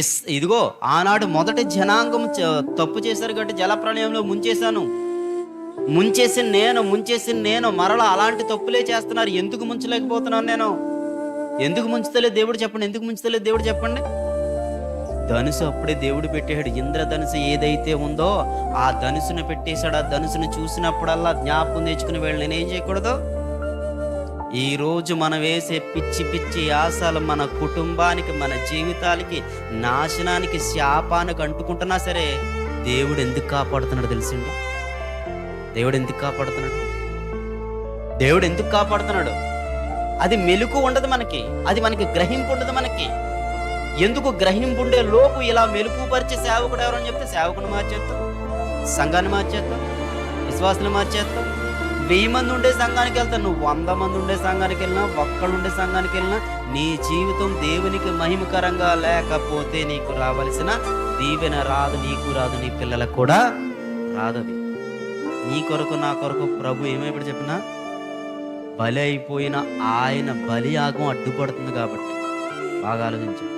Is- ఇదిగో ఆనాడు మొదటి జనాంగం చ- తప్పు చేశారు కాబట్టి జలప్రళయంలో ముంచేశాను. ముంచేసి నేను ముంచేసి నేను మరలా అలాంటి తప్పులే చేస్తున్నారు. ఎందుకు ముంచలేకపోతున్నాను నేను? ఎందుకు ముంచుతలే దేవుడు చెప్పండి? ఎందుకు ముంచుతలే దేవుడు చెప్పండి? ధనుసు అప్పుడే దేవుడు పెట్టాడు ఇంద్రధనుసు ఏదైతే ఉందో ఆ ధనుసును పెట్టేశాడు. ఆ ధనుసును చూసినప్పుడల్లా జ్ఞాపకం తెచ్చుకుని వెళ్ళి నేనేం చేయకూడదు? ఈరోజు మనం వేసే పిచ్చి పిచ్చి ఆశలు మన కుటుంబానికి మన జీవితాలకి నాశనానికి శాపానికి అంటుకుంటున్నా సరే దేవుడు ఎందుకు కాపాడుతున్నాడు తెలిసిండి దేవుడు ఎందుకు కాపాడుతున్నాడు? దేవుడు ఎందుకు కాపాడుతున్నాడు? అది మెలకు ఉండదు మనకి అది మనకి గ్రహింపు ఉండదు మనకి. ఎందుకు గ్రహింపు ఉండే లోపు ఇలా మెలుకుపరిచే సేవకుడు ఎవరని చెప్తే సేవకుని మార్చేస్తాం సంఘాన్ని మార్చేస్తాం విశ్వాసులు మార్చేస్తాం వెయ్యి మంది ఉండే సంఘానికి వెళ్తావు నువ్వు వంద మంది ఉండే సంఘానికి వెళ్ళినా ఒక్కడు ఉండే సంఘానికి వెళ్ళినా నీ జీవితం దేవునికి మహిమకరంగా లేకపోతే నీకు రావలసిన దీవెన రాదు నీకు రాదు నీ పిల్లలకు కూడా రాదు అది. నీ కొరకు నా కొరకు ప్రభు ఏమైపోయి చెప్పినా బలి అయిపోయిన ఆయన బలియాగం అడ్డుపడుతుంది కాబట్టి. బాగా ఆలోచించండి